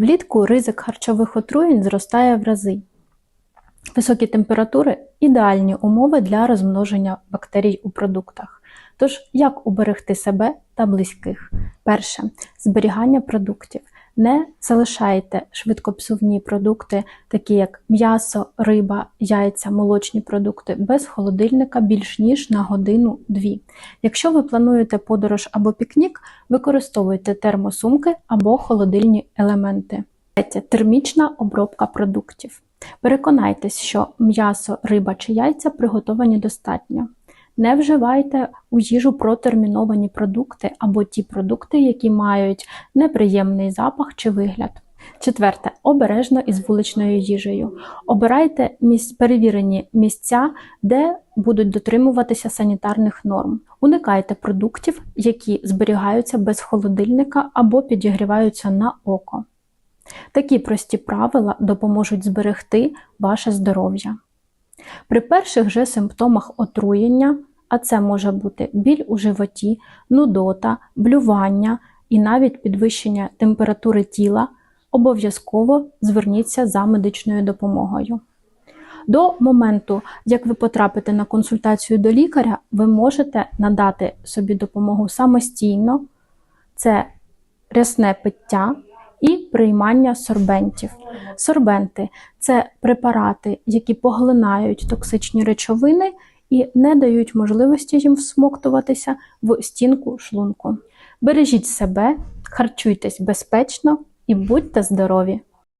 Влітку ризик харчових отруєнь зростає в рази. Високі температури ідеальні умови для розмноження бактерій у продуктах. Тож, як уберегти себе та близьких? Перше зберігання продуктів. Не залишайте швидкопсувні продукти, такі як м'ясо, риба, яйця, молочні продукти, без холодильника більш ніж на годину-дві. Якщо ви плануєте подорож або пікнік, використовуйте термосумки або холодильні елементи. Термічна обробка продуктів. Переконайтесь, що м'ясо, риба чи яйця приготовані достатньо. Не вживайте у їжу протерміновані продукти або ті продукти, які мають неприємний запах чи вигляд. Четверте, обережно із вуличною їжею. Обирайте місць, перевірені місця, де будуть дотримуватися санітарних норм. Уникайте продуктів, які зберігаються без холодильника або підігріваються на око. Такі прості правила допоможуть зберегти ваше здоров'я. При перших же симптомах отруєння, а це може бути біль у животі, нудота, блювання і навіть підвищення температури тіла, обов'язково зверніться за медичною допомогою. До моменту, як ви потрапите на консультацію до лікаря, ви можете надати собі допомогу самостійно, це рясне пиття і приймання сорбентів. Сорбенти це препарати, які поглинають токсичні речовини і не дають можливості їм всмоктуватися в стінку шлунку. Бережіть себе, харчуйтесь безпечно і будьте здорові!